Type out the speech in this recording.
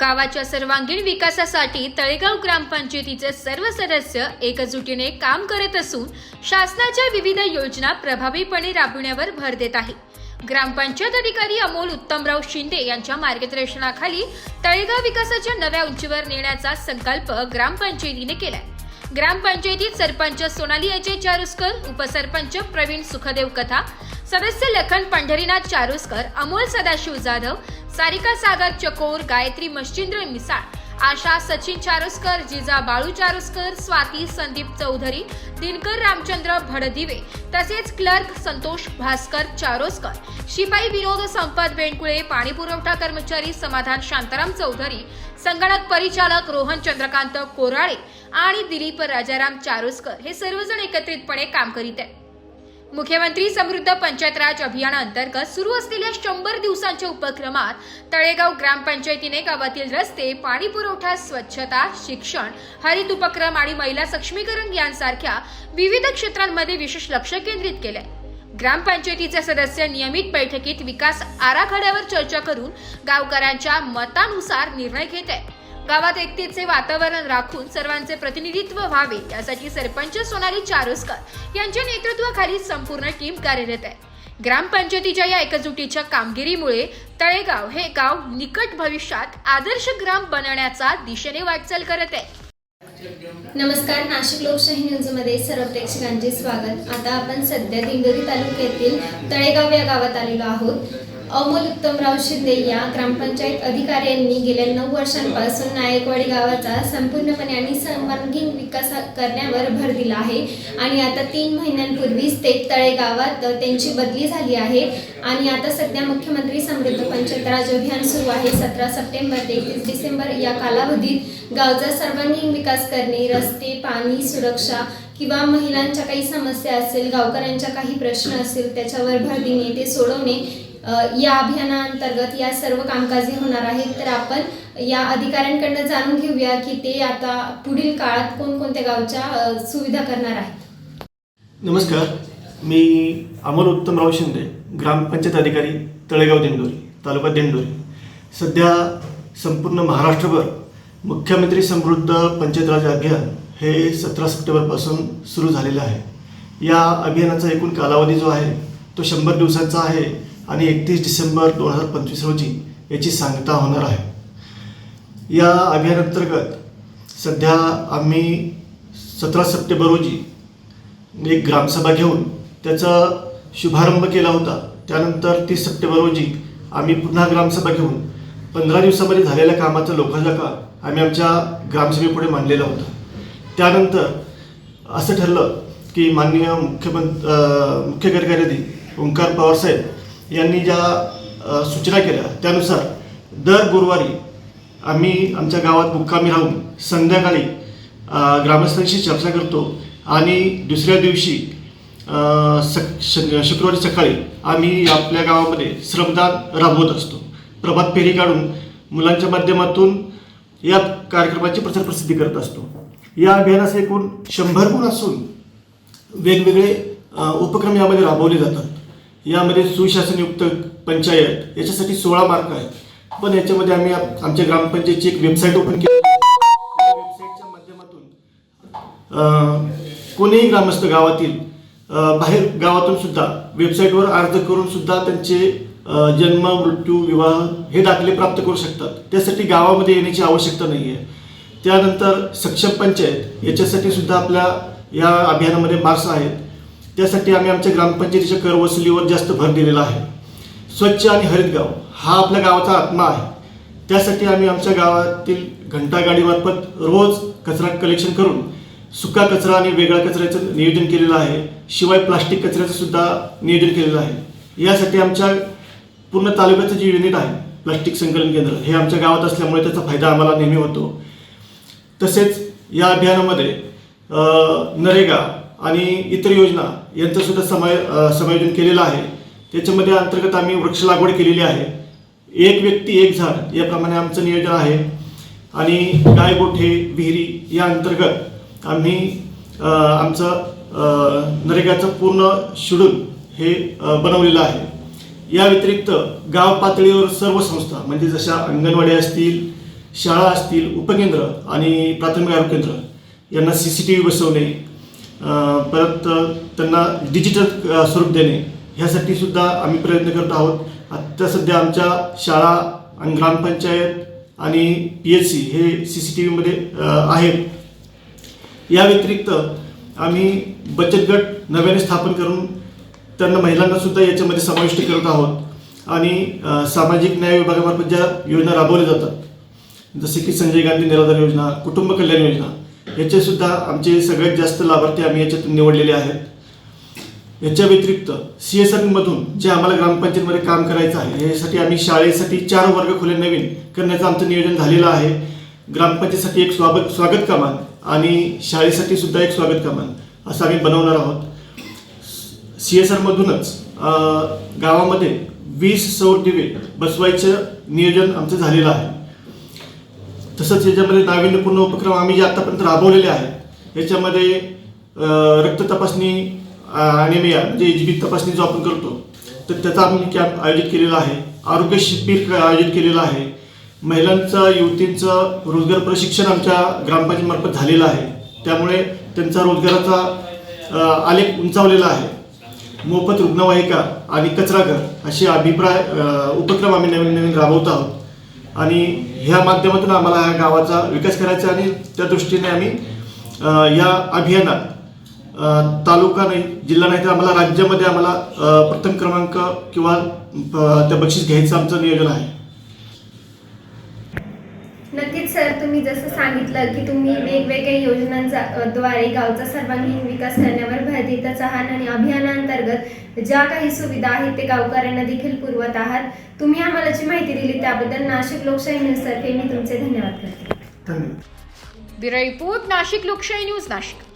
गावाच्या सर्वांगीण विकासासाठी तळेगाव ग्रामपंचायतीचे सर्व सदस्य एकजुटीने काम करत असून शासनाच्या विविध योजना प्रभावीपणे राबविण्यावर भर देत आहे. ग्रामपंचायत अधिकारी अमोल उत्तमराव शिंदे यांच्या मार्गदर्शनाखाली तळेगाव विकासाच्या नव्या उंचीवर नेण्याचा संकल्प ग्रामपंचायतीने केलाय. ग्रामपंचायतीत सरपंच सोनाली अजय चारुस्कर उपसरपंच प्रवीण सुखदेव कथा सदस्य लखन पंढरीनाथ चारुसकर अमोल सदाशिव जाधव सारिका सागर चकोर गायत्री मच्छिंद्र मिसाळ आशा सचिन चारुस्कर जिजा बाळू चारुस्कर स्वाती संदीप चौधरी दिनकर रामचंद्र भडदिवे तसेच क्लर्क संतोष भास्कर चारोस्कर शिपाई विनोद संपत बेंडकुळे पाणी पुरवठा कर्मचारी समाधान शांताराम चौधरी संगणक परिचालक रोहन चंद्रकांत कोराळे आणि दिलीप राजाराम चारोस्कर हे सर्वजण एकत्रितपणे काम करीत आहेत. मुख्यमंत्री समृद्ध पंचायत राज अभियानाअंतर्गत सुरू असलेल्या शंभर दिवसांच्या उपक्रमात तळेगाव ग्रामपंचायतीने गावातील रस्ते पाणी पुरवठा स्वच्छता शिक्षण हरित उपक्रम आणि महिला सक्षमीकरण यांसारख्या विविध क्षेत्रांमध्ये विशेष लक्ष केंद्रित केलंय. ग्रामपंचायतीचे सदस्य नियमित बैठकीत विकास आराखड्यावर चर्चा करून गावकऱ्यांच्या मतानुसार निर्णय घेत आहेत. गावात एकतेचे वातावरण राखून सर्वांचे प्रतिनिधित्व व्हावे यासाठी सरपंच सोनाली चारोस्कर यांच्या नेतृत्वाखाली संपूर्ण टीम कार्यरत आहे. ग्रामपंचायतीच्या या एकजुटीच्या कामगिरीमुळे तळेगाव हे गाव निकट भविष्यात आदर्श ग्राम बनवण्याचा दिशेने वाटचाल करत आहे. नमस्कार नाशिक लोकशाही न्यूजमध्ये सर्व प्रेक्षकांचे स्वागत. आता आपण सध्या दिंडोरी तालुक्यातील तळेगाव या गावात आलेलो आहोत. अमोल उत्तमराव शिंदे या ग्रामपंचायत अधिकाऱ्यांनी गेल्या नऊ वर्षांपासून नायकवाडी गावाचा संपूर्णपणे आणि सर्वांगीण विकास करण्यावर भर दिला आहे. आणि आता तीन महिन्यांपूर्वीच ते गावात त्यांची बदली झाली आहे. आणि आता सध्या मुख्यमंत्री समृद्ध पंचायत अभियान सुरू आहे. सतरा सप्टेंबर ते एकतीस डिसेंबर या कालावधीत गावचा सर्वांगीण विकास करणे रस्ते पाणी सुरक्षा किंवा महिलांच्या काही समस्या असेल गावकऱ्यांच्या काही प्रश्न असेल त्याच्यावर भर देणे ते सोडवणे या अभियानाअंतर्गत या सर्व कामकाजी होणार आहेत. तर आपण या अधिकाऱ्यांकडनं जाणून घेऊया की ते आता पुढील काळात कोणकोणत्या गावच्या सुविधा करणार आहेत. नमस्कार. मी अमोल उत्तमराव शिंदे ग्रामपंचायत अधिकारी तळेगाव दिंडोरी तालुका दिंडोरी. सध्या संपूर्ण महाराष्ट्रभर मुख्यमंत्री समृद्ध पंचायत राज अभियान हे सतरा सप्टेंबरपासून सुरू झालेलं आहे. या अभियानाचा एकूण कालावधी जो आहे तो शंभर दिवसांचा आहे. आणि एकतीस डिसेंबर दोन हजार पंचवीस रोजी याची सांगता होणार आहे. या अभियानांतर्गत सध्या आम्ही सतरा सप्टेंबर रोजी एक ग्रामसभा घेऊन त्याचा शुभारंभ केला होता. त्यानंतर तीस सप्टेंबर रोजी आम्ही पुन्हा ग्रामसभा घेऊन पंधरा दिवसामध्ये झालेल्या कामाचा लोकांचा आम्ही आमच्या ग्रामसभेपुढे मांडलेला होता. त्यानंतर असं ठरलं की माननीय मुख्यमंत्री मुख्य कार्यकारी अधिकारी ओंकार पवारसाहेब यांनी ज्या सूचना केल्या त्यानुसार दर गुरुवारी आम्ही आमच्या गावात मुक्कामी राहून संध्याकाळी ग्रामस्थांशी चर्चा करतो आणि दुसऱ्या दिवशी सक श- शुक्रवारी सकाळी आम्ही आपल्या गावामध्ये श्रमदान राबवत असतो. प्रभात फेरी काढून मुलांच्या माध्यमातून या कार्यक्रमाची प्रचार प्रसिद्धी करत असतो. या अभियानाचे एकूण शंभर गुण असून वेगवेगळे उपक्रम यामध्ये राबवले जातात. यामध्ये सुशासनयुक्त पंचायत याच्यासाठी सोळा मार्क आहेत. पण याच्यामध्ये आम्ही आमच्या ग्रामपंचायतची एक वेबसाईट ओपन केली. वेबसाईटच्या माध्यमातून कोणीही ग्रामस्थ गावातील बाहेर गावातून सुद्धा वेबसाईटवर अर्ज करून सुद्धा त्यांचे जन्म मृत्यू विवाह हे दाखले प्राप्त करू शकतात. त्यासाठी गावामध्ये येण्याची आवश्यकता नाही आहे त्यानंतर सक्षम पंचायत याच्यासाठी सुद्धा आपल्या या अभियानामध्ये मार्क्स आहेत. त्यासाठी आम्ही आमच्या ग्रामपंचायतीच्या कर वसुलीवर जास्त भर दिलेला आहे. स्वच्छ आणि हरित गाव हा आपल्या गावाचा आत्मा आहे. त्यासाठी आम्ही आमच्या गावातील घंटागाडीमार्फत रोज कचरा कलेक्शन करून सुका कचरा आणि वेगळा कचऱ्याचं नियोजन केलेलं आहे. शिवाय प्लास्टिक कचऱ्याचं सुद्धा नियोजन केलेलं आहे. यासाठी आमच्या पूर्ण तालुक्याचं जे युनिट आहे प्लास्टिक संकलन केंद्र हे आमच्या गावात असल्यामुळे त्याचा फायदा आम्हाला नेहमी होतो. तसेच या अभियानामध्ये नरेगा आणि इतर योजना यांचं सुद्धा समाय समायोजन केलेलं आहे. त्याच्यामध्ये अंतर्गत आम्ही वृक्ष लागवड केलेली आहे. एक व्यक्ती एक झाड याप्रमाणे आमचं नियोजन आहे. आणि गाय गोठे विहिरी या अंतर्गत आम्ही आमचं नरेगाचं पूर्ण शेड्यूल हे बनवलेलं आहे. या व्यतिरिक्त गाव पातळीवर सर्व संस्था म्हणजे जशा अंगणवाडी असतील शाळा असतील उपकेंद्र आणि प्राथमिक आरोग्य केंद्र यांना सी सी टी व्ही बसवणे परत त्यांना डिजिटल स्वरूप देणे ह्यासाठी सुद्धा आम्ही प्रयत्न करत आहोत. आत्ता सध्या आमच्या शाळा आणि ग्रामपंचायत आणि पी एच सी हे सी सी टी व्हीमध्ये आहेत. या व्यतिरिक्त आम्ही बचत गट नव्याने स्थापन करून त्यांना महिलांना सुद्धा याच्यामध्ये समाविष्ट करत आहोत. आणि सामाजिक न्याय विभागामार्फत ज्या योजना राबवल्या जातात जसे की संजय गांधी निराधार योजना कुटुंब कल्याण योजना याचेसुद्धा आमचे सगळ्यात जास्त लाभार्थी आम्ही याच्यातून निवडलेले आहेत. याच्या व्यतिरिक्त सी एस आरमधून जे आम्हाला ग्रामपंचायतमध्ये काम करायचं आहे यासाठी आम्ही शाळेसाठी चार वर्ग खोले नवीन करण्याचं आमचं नियोजन झालेलं आहे. ग्रामपंचायतीसाठी एक स्वागत स्वागत कमान आणि शाळेसाठी सुद्धा एक स्वागत कमान असं आम्ही बनवणार आहोत. सी एस आरमधूनच गावामध्ये वीस सौर दिवे बसवायचं नियोजन आमचं झालेलं आहे. तसंच याच्यामध्ये नाविन्यपूर्ण उपक्रम आम्ही जे आतापर्यंत राबवलेले आहेत याच्यामध्ये रक्त तपासणी अॅनिमिया म्हणजे एच बी तपासणी जो आपण करतो तर त्याचा आम्ही कॅम्प आयोजित केलेला आहे. आरोग्य शिबिर आयोजित केलेलं आहे. महिलांचं युवतींचं रोजगार प्रशिक्षण आमच्या ग्रामपंचायतीमार्फत झालेलं आहे. त्यामुळे त्यांचा रोजगाराचा आलेख उंचावलेला आहे. मोफत रुग्णवाहिका आणि कचराघर असे अभिप्राय उपक्रम आम्ही नवीन नवीन राबवत आहोत. आणि ह्या माध्यमातून आम्हाला ह्या गावाचा विकास करायचा आणि त्या दृष्टीने आम्ही या अभियानात तालुका नाही जिल्हा नाही तर आम्हाला राज्यामध्ये आम्हाला प्रथम क्रमांक किंवा त्या बक्षीस घ्यायचं आमचं नियोजन आहे. तुम्ही जसं सांगितलं की तुम्ही वेगवेगळ्या योजनांचा द्वारे गावचा सर्वांगीण विकास करण्यावर भर देतच आहात आणि अभियानांतर्गत ज्या काही सुविधा आहेत ते गावकऱ्यांना देखील पुरवत आहात. तुम्ही आम्हाला जी माहिती दिली त्याबद्दल नाशिक लोकशाही न्यूजतर्फे मी तुमचे धन्यवाद करते. धन्यवाद. नाशिक लोकशाही न्यूज नाशिक.